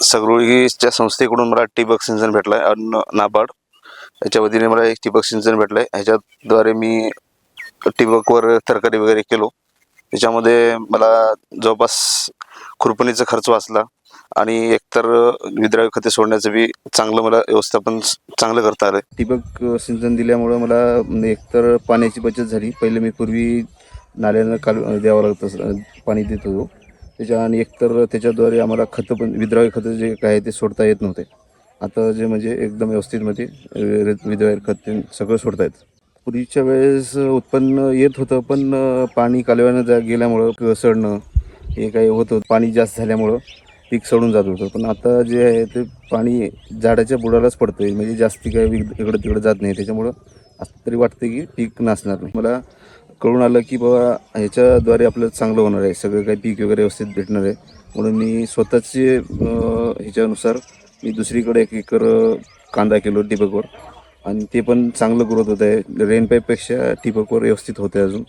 सगळीच्या संस्थेकडून मला ठिबक सिंचन भेटलं आहे अन्न नाबार्ड. याच्या वतीने मला एक ठिबक सिंचन भेटलं आहे ह्याच्याद्वारे मी ठिबकवर तरकारी वगैरे केलो. त्याच्यामध्ये मला जवळपास खुरपणीचा खर्च वाचला आणि एकतर विद्राव्य खते सोडण्याचं बी चांगलं मला व्यवस्थापन चांगलं करता आलं ठिबक सिंचन दिल्यामुळं मला एकतर पाण्याची बचत झाली. पहिले मी पूर्वी नाल्यानं काल द्यावं लागतं असं, पाणी देत होतो. त्याच्या आणि एकतर त्याच्याद्वारे आम्हाला खतं पण विद्राव्य खतं जे काय ते सोडता येत नव्हते. आता जे म्हणजे एकदम व्यवस्थितमध्ये अं, विद्राव्य खत ते सगळं सोडता येतं. पूर्वीच्या वेळेस उत्पन्न येत होतं पण पाणी कालव्यानं जा गेल्यामुळं सडणं हे काही होतं पाणी जास्त झाल्यामुळं पीक सडून जात होतं. पण आता जे आहे ते पाणी झाडाच्या बुडालाच पडतं म्हणजे जास्ती काही इकडं तिकडं जात नाही. त्याच्यामुळं असं तरी वाटतं की पीक नाचणार नाही. मला कळून आलं की बाबा ह्याच्याद्वारे आपलं चांगलं होणार आहे. सगळं काही पीक वगैरे व्यवस्थित भेटणार आहे. म्हणून मी स्वतःचे ह्याच्यानुसार मी दुसरीकडे एक एकर कांदा केलो टिपकवर आणि ते पण चांगलं ग्रोथ होत आहे. रेनपाईपेक्षा टिपकवर व्यवस्थित व्यवस्थित होते अजून.